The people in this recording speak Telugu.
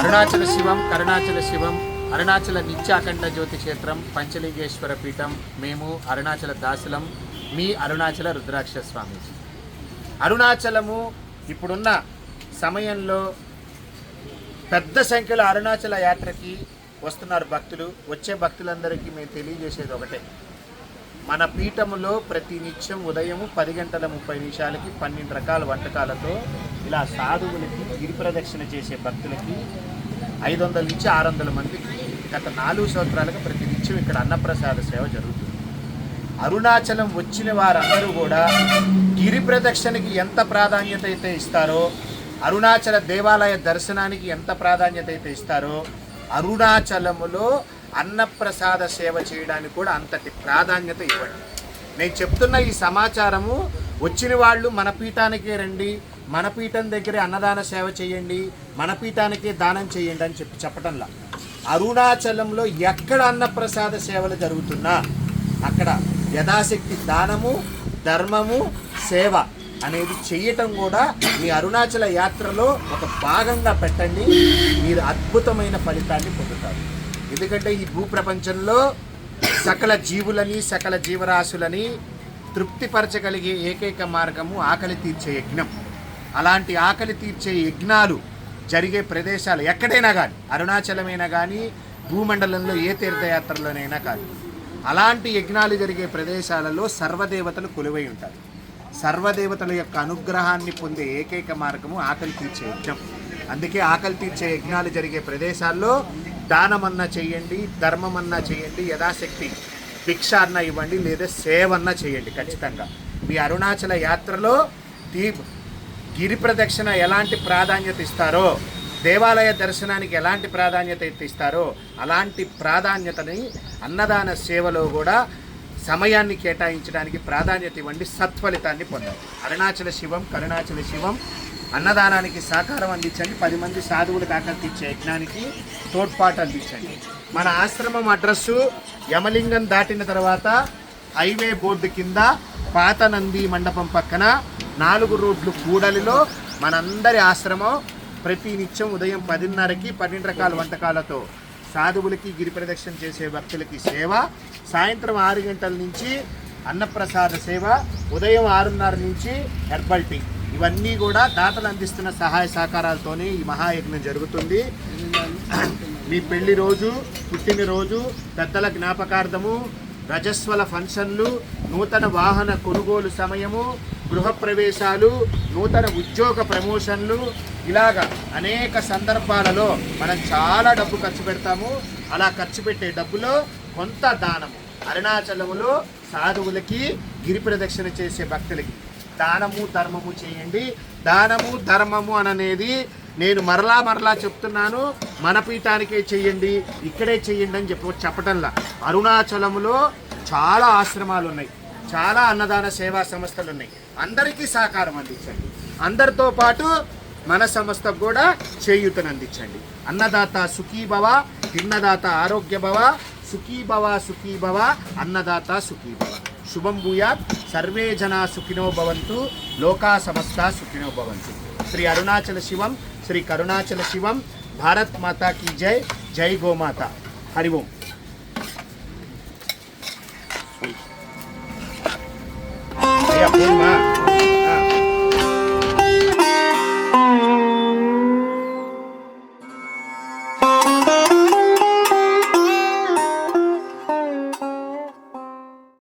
అరుణాచల శివం కరుణాచల శివం అరుణాచల నిత్యాఖండ జ్యోతి క్షేత్రం పంచలింగేశ్వర పీఠం మేము అరుణాచల దాసులం మీ అరుణాచల రుద్రాక్ష స్వామీజీ అరుణాచలము ఇప్పుడున్న సమయంలో పెద్ద సంఖ్యలో అరుణాచల యాత్రకి వస్తున్నారు భక్తులు. వచ్చే భక్తులందరికీ మేము తెలియజేసేది ఒకటే. మన పీఠములో ప్రతి నిత్యం ఉదయం పది గంటల ముప్పై నిమిషాలకి పన్నెండు రకాల వంటకాలతో ఇలా సాధువులకి గిరి ప్రదక్షిణ చేసే భక్తులకి ఐదు వందల నుంచి ఆరు వందల మందికి గత నాలుగు సంవత్సరాలుగా ప్రతి నిత్యం ఇక్కడ అన్నప్రసాద సేవ జరుగుతుంది. అరుణాచలం వచ్చిన వారందరూ కూడా గిరి ప్రదక్షిణకి ఎంత ప్రాధాన్యత అయితే ఇస్తారో అరుణాచల దేవాలయ దర్శనానికి ఎంత ప్రాధాన్యత అయితే ఇస్తారో అరుణాచలములో అన్నప్రసాద సేవ చేయడానికి కూడా అంతటి ప్రాధాన్యత ఇవ్వండి. నేను చెప్తున్న ఈ సమాచారము వచ్చిన వాళ్ళు మన పీఠానికే రండి మన పీఠం దగ్గరే అన్నదాన సేవ చేయండి మన పీఠానికే దానం చేయండి అని చెప్పి చెప్పటంలా. అరుణాచలంలో ఎక్కడ అన్నప్రసాద సేవలు జరుగుతున్నా అక్కడ యథాశక్తి దానము ధర్మము సేవ అనేది చేయటం కూడా మీ అరుణాచల యాత్రలో ఒక భాగంగా పెట్టండి మీరు అద్భుతమైన ఫలితాన్ని పొందుతారు. ఎందుకంటే ఈ భూప్రపంచంలో సకల జీవులని సకల జీవరాశులని తృప్తిపరచగలిగే ఏకైక మార్గము ఆకలి తీర్చే యజ్ఞం. అలాంటి ఆకలి తీర్చే యజ్ఞాలు జరిగే ప్రదేశాలు ఎక్కడైనా కానీ అరుణాచలమైనా కానీ భూమండలంలో ఏ తీర్థయాత్రలోనైనా కానీ అలాంటి యజ్ఞాలు జరిగే ప్రదేశాలలో సర్వదేవతలు కొలువై ఉంటారు. సర్వదేవతల యొక్క అనుగ్రహాన్ని పొందే ఏకైక మార్గము ఆకలి తీర్చే యజ్ఞం. అందుకే ఆకలి తీర్చే యజ్ఞాలు జరిగే ప్రదేశాల్లో దానమన్నా చేయండి ధర్మమన్నా చేయండి యథాశక్తి భిక్ష అన్న ఇవ్వండి లేదా సేవన్నా చేయండి ఖచ్చితంగా. మీ అరుణాచల యాత్రలో తీ గిరి ప్రదక్షిణ ఎలాంటి ప్రాధాన్యత ఇస్తారో దేవాలయ దర్శనానికి ఎలాంటి ప్రాధాన్యత ఇస్తారో అలాంటి ప్రాధాన్యతని అన్నదాన సేవలో కూడా సమయాన్ని కేటాయించడానికి ప్రాధాన్యత ఇవ్వండి సత్ఫలితాన్ని పొందండి. అరుణాచల శివం కరుణాచల శివం అన్నదానానికి సహకారం అందించండి పది మంది సాధువులకు ఆకర్షించే యజ్ఞానికి తోడ్పాటు అందించండి. మన ఆశ్రమం అడ్రస్సు యమలింగం దాటిన తర్వాత హైవే బోర్డు కింద పాత నంది మండపం పక్కన నాలుగు రోడ్లు కూడలిలో మనందరి ఆశ్రమం ప్రతి నిత్యం ఉదయం పదిన్నరకి పన్నెండు రకాల వంటకాలతో సాధువులకి గిరి ప్రదక్షిణ చేసే భక్తులకి సేవ సాయంత్రం ఆరు గంటల నుంచి అన్నప్రసాద సేవ ఉదయం ఆరున్నర నుంచి హెర్బల్ టీ. ఇవన్నీ కూడా దాతలు అందిస్తున్న సహాయ సహకారాలతోనే ఈ మహాయజ్ఞం జరుగుతుంది. మీ పెళ్ళి రోజు పుట్టినరోజు పెద్దల జ్ఞాపకార్థము రజస్వల ఫంక్షన్లు నూతన వాహన కొనుగోలు సమయము గృహప్రవేశాలు నూతన ఉద్యోగ ప్రమోషన్లు ఇలాగ అనేక సందర్భాలలో మనం చాలా డబ్బు ఖర్చు పెడతాము. అలా ఖర్చు పెట్టే డబ్బులో కొంత దానము. అరుణాచలములో సాధువులకి గిరి ప్రదక్షిణ చేసే భక్తులకి. దానము ధర్మము చేయండి. దానము ధర్మము అననేది నేను మరలా మరలా చెప్తున్నాను. మన పీఠానికే చెయ్యండి ఇక్కడే చెయ్యండి అని చెప్ప చెప్పటంలా. అరుణాచలములో చాలా ఆశ్రమాలు ఉన్నాయి చాలా అన్నదాన సేవా సంస్థలు ఉన్నాయి అందరికీ సహకారం అందించండి. అందరితో పాటు మన సంస్థకు కూడా చేయూతను అందించండి. అన్నదాత సుఖీభవ తిన్నదాత ఆరోగ్యభవ సుఖీభవ సుఖీభవ అన్నదాత సుఖీభవ శుభం భూయాత్ సర్వే జనా సుఖినో భవంతు లోకా సమస్త సుఖినో భవంతు. శ్రీ అరుణాచల శివం శ్రీ కరుణాచల శివం భారత్ మాతా జై జై గోమాత. హరి ఓం. Yeah.